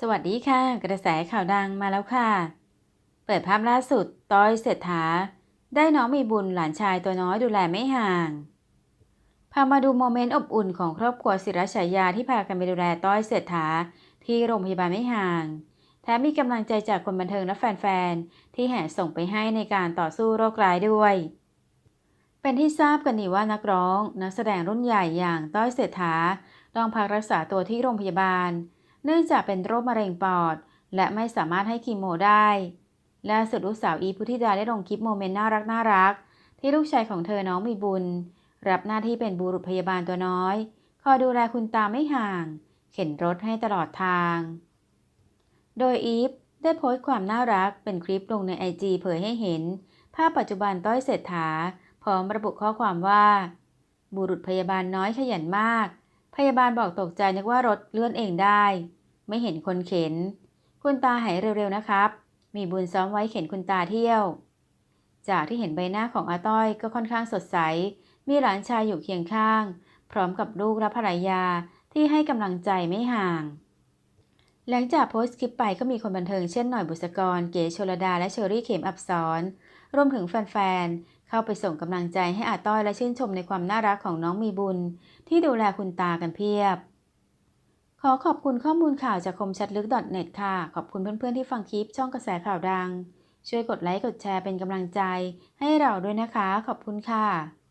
สวัสดีค่ะ กระแสข่าวดังมาแล้วค่ะ เปิดภาพล่าสุดต้อยเศรษฐา ได้น้องมีบุญหลานชายตัวน้อยดูแลไม่ห่าง พามาดูโมเมนต์อบอุ่นของครอบครัวศิรฉายาที่พากันไปดูแลต้อยเศรษฐา ที่โรงพยาบาลไม่ห่างแถมมีกำลังใจจากคนบันเทิงและแฟนๆ ที่แห่ส่งไปให้ในการต่อสู้โรคร้ายด้วย เป็นที่ทราบกันดีว่านักร้อง นักแสดงรุ่นใหญ่อย่างต้อยเศรษฐาต้องพักรักษาตัวที่โรงพยาบาล เนื่องจากเป็นโรคมะเร็งปอด และไม่สามารถให้คีโมได้ล่าสุดลูกสาวอีพุทธิดาได้ลงคลิปโมเมนต์น่ารักน่ารัก ที่ลูกชายของเธอน้องมีบุญ รับหน้าที่เป็นบุรุษพยาบาลตัวน้อย คอยดูแลคุณตาไม่ห่าง เข็นรถให้ตลอดทาง โดยอีฟได้โพสต์ความน่ารักเป็นคลิปลงในไอจีเผยให้เห็น ภาพปัจจุบันต้อยเศรษฐา พร้อมระบุข้อความว่า บุรุษพยาบาลน้อยขยันมาก พยาบาลบอกตกใจนึกว่ารถเลื่อนเองได้ ไม่เห็นคนเข็น คุณตาหายเร็วๆนะครับ มีบุญซ้อมไว้เข็นคุณตาเที่ยว จากที่เห็นใบหน้าของอาต้อยก็ค่อนข้างสดใส มีหลานชายอยู่เคียงข้าง พร้อมกับลูกและภรรยาที่ให้กำลังใจไม่ห่าง หลังจากโพสต์คลิปไปก็มีคนบันเทิงเช่นหน่อยบุษกร เก๋ชลดาและเชอรี่เข็มอับสรรวมถึงแฟนๆ เข้าไปส่งกำลังใจให้อาต้อยและชื่นชมในความน่ารักของน้องมีบุญ ที่ดูแลคุณตากันเพียบ ขอขอบคุณข้อมูลข่าวจากคมชัดลึก .net ค่ะ ขอบคุณเพื่อนๆที่ฟังคลิปช่องกระแสข่าวดัง ช่วยกดไลค์กดแชร์เป็นกำลังใจให้เราด้วยนะคะ ขอบคุณค่ะ